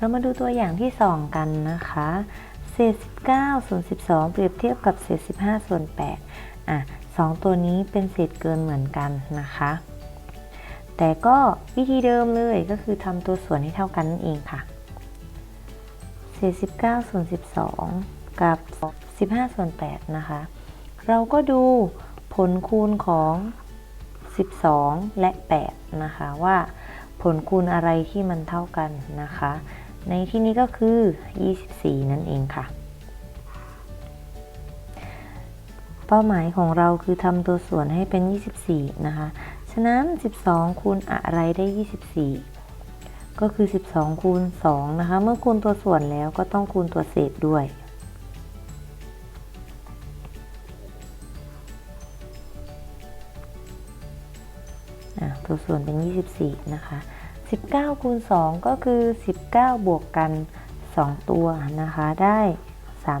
เรามาดูตัวอย่างที่ 2 กันนะคะเศษ19ส่วน12 เปรียบเทียบกับเศษ15ส่วน8อะสองตัวนี้เป็นเศษเกินเหมือนกันนะคะ แต่ก็วิธีเดิมเลยก็คือทำตัวส่วนให้เท่ากันนั่นเองค่ะเศษ19ส่วน12 กับ 15ส่วน8นะคะ เราก็ดูผลคูณของ 12 และ 8 นะคะว่าผลคูณอะไรที่มันเท่ากันนะคะ ในที่นี้ก็คือ 24 นั่นเองค่ะ เป้าหมายของเราคือทำตัวส่วนให้เป็น 24 นะคะ ฉะนั้น 12 คูณอะไรได้ 24 ก็คือ 12 คูณ 2 นะคะ เมื่อคูณตัวส่วนแล้วก็ต้องคูณตัวเศษด้วยตัวส่วนเป็น 24 นะคะ 19คูณ2ก็คือ 19 บวกกัน 2 ตัวนะคะได้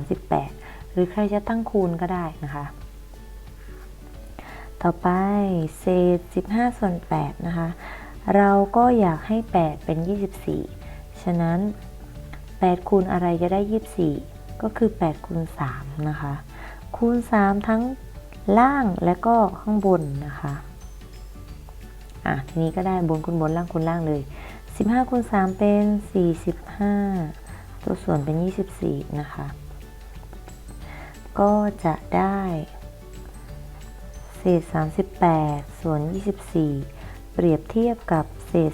38 หรือใครจะตั้งคูณก็ได้นะคะ ต่อไปเศษ 15 ส่วน 8 นะคะ เราก็อยากให้ 8 เป็น 24 ฉะนั้น 8 คูณอะไรจะได้ 24 ก็คือ 8 คูณ 3 นะคะ คูณ 3 ทั้งล่างและก็ข้างบนนะคะ อะทีนี้ก็ได้บนคูณบนล่างคูณล่างเลย 15คูณ3เป็น 45 ตัวส่วนเป็น 24 นะคะ ก็จะได้เศษ 38 ส่วน 24 เปรียบเทียบกับเศษ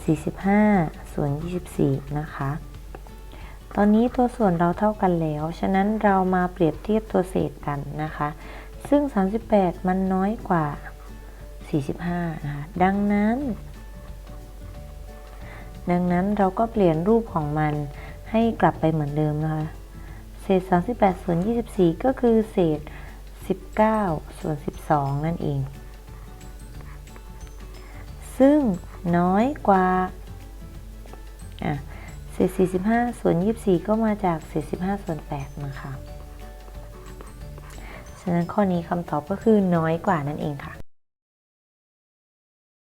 45 ส่วน 24 นะคะ ตอนนี้ตัวส่วนเราเท่ากันแล้ว ฉะนั้นเรามาเปรียบเทียบตัวเศษกันนะคะ ซึ่ง 38 มันน้อยกว่า 45นะคะดังนั้น ดังนั้นเราก็เปลี่ยนรูปของมันให้กลับไปเหมือนเดิมนะคะเศษ 38 ส่วน 24 ก็คือเศษ 19 ส่วน 12 นั่นเอง ซึ่งน้อยกว่าอะเศษ 45 ส่วน 24 ก็มาจากเศษ 15 ส่วน 8 นะคะ ฉะนั้นข้อนี้คำตอบก็คือน้อยกว่านั่นเองค่ะ